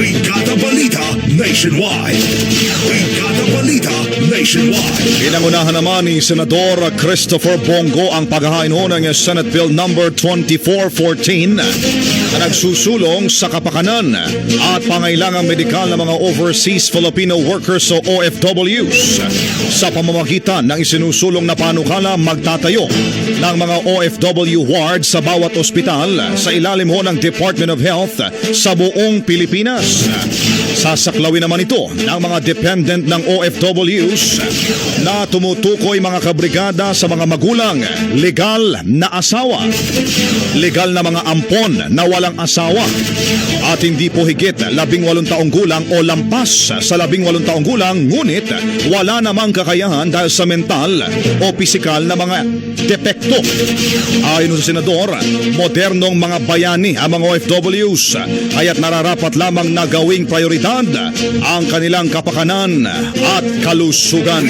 We got the balita nationwide. We got the balita. Pinangunahan naman ni Senador Christopher Bongo ang paghahain ho ng Senate Bill number 2414 na nagsusulong sa kapakanan at pangailangang medikal ng mga overseas Filipino workers o OFWs. Sa pamamagitan ng isinusulong na panukala magtatayo ng mga OFW wards sa bawat ospital sa ilalim ho ng Department of Health sa buong Pilipinas. Sasaklawin naman ito ng mga dependent ng OFWs na tumutukoy mga kabrigada sa mga magulang, legal na asawa, legal na mga ampon na walang asawa, at hindi po higit labing walong taong gulang o lampas sa labing walong taong gulang ngunit wala namang kakayahan dahil sa mental o pisikal na mga depekto. Ayon sa senador, modernong mga bayani ang mga OFWs kaya't nararapat lamang na gawing prioridad ang kanilang kapakanan at kalusugan.